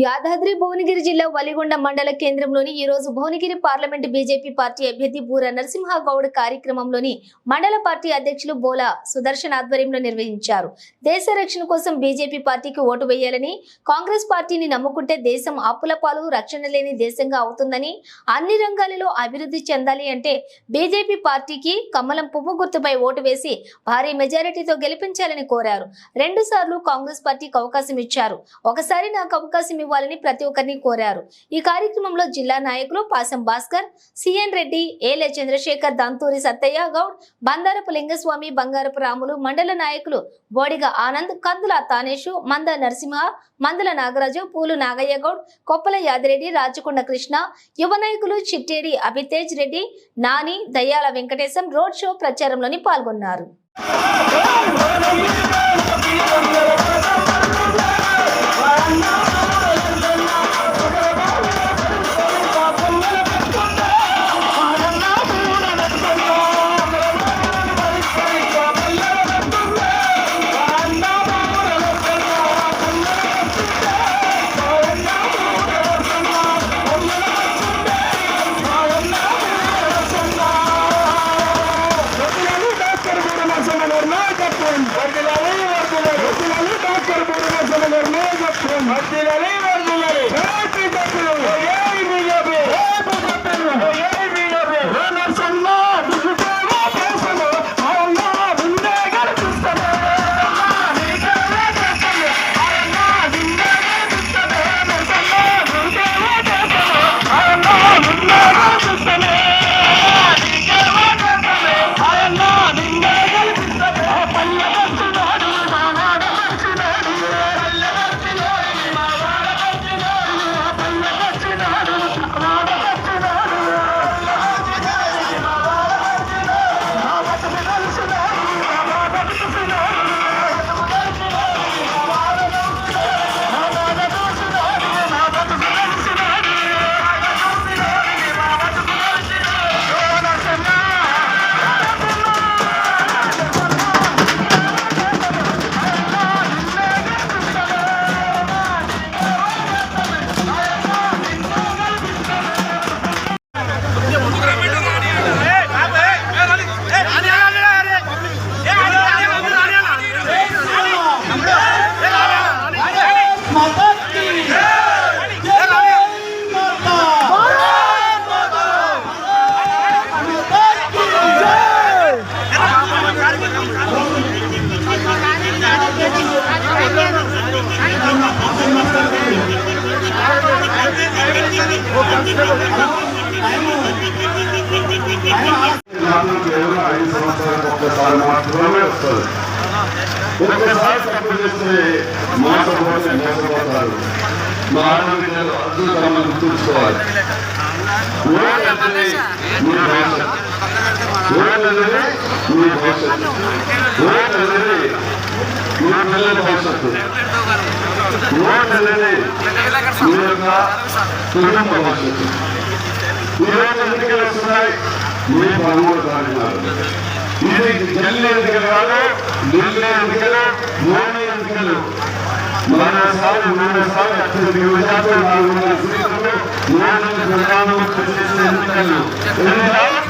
యాదాద్రి భువనగిరి జిల్లా వలిగొండ మండల కేంద్రంలోని ఈ రోజు భువనగిరి పార్లమెంట్ బీజేపీ పార్టీ అభ్యర్థి బూర నరసింహగౌడ్ కార్యక్రమంలోని మండల పార్టీ అధ్యక్షులు బోలా సుదర్శన్ ఆధ్వర్యంలో నిర్వహించారు. దేశ రక్షణ కోసం బీజేపీ పార్టీకి ఓటు వేయాలని కాంగ్రెస్ పార్టీని నమ్ముకుంటే దేశం అప్పుల పాలు రక్షణ లేని దేశంగా అవుతుందని అన్ని రంగాలలో అభివృద్ధి చెందాలి అంటే బీజేపీ పార్టీకి కమలం పువ్వు గుర్తుపై ఓటు వేసి భారీ మెజారిటీతో గెలిపించాలని కోరారు. రెండు సార్లు కాంగ్రెస్ పార్టీకి అవకాశం ఇచ్చారు. ఒకసారి నాకు అవకాశం ఇవ్వాలని ప్రతి ఒక్కరిని కోరారు ఈ కార్యక్రమంలో జిల్లా నాయకులు పాసం భాస్కర్ సిఎన్ రెడ్డి ఏలే చంద్రశేఖర్ దంతూరి సత్తయ్య గౌడ్ బందారపు లింగస్వామి బంగారపు రాములు మండల నాయకులు బోడిగ ఆనంద్ కందుల తానేషు మంద నరసింహ మందుల నాగరాజు పూలు నాగయ్య గౌడ్ కొప్పల యాదిరెడ్డి రాచకొండ కృష్ణ యువ నాయకులు చిట్టేడి అభితేజ్ రెడ్డి నాని దయ్యాల వెంకటేశం రోడ్ షో ప్రచారంలోని పాల్గొన్నారు నాకు ఒక్కసారి మాత్రమే వస్తుంది ఒక్కసారి తప్పు చేస్తే మాట పోతే మోసపోతారు మా ఆరోగ్యాలు అద్భుతంగా గుర్తుంచుకోవాలి ఓటు అనేది మీ భవిష్యత్తు ఓటు అనేది మీ భవిష్యత్తు ఓటు అనేది మీ పిల్లల భవిష్యత్తు ఓటు అనేది మీ యొక్క కుటుంబ భవిష్యత్తు ఈరోజు ఎన్నికలు వస్తున్నాయి మీ పదమూడు తారీఖునాడు ఇది ఢిల్లీ ఎన్నికలు కాదు ఢిల్లీ ఎన్నికలు మూడు ఎన్నికలు మరోసారి మూడోసారి అత్యధిక విజయాలు నాలుగు వందల సీట్లు మూడు ప్రధానమంత్రి చేసే ఎన్నికలు ఎన్నికలు? ఎన్నికలు?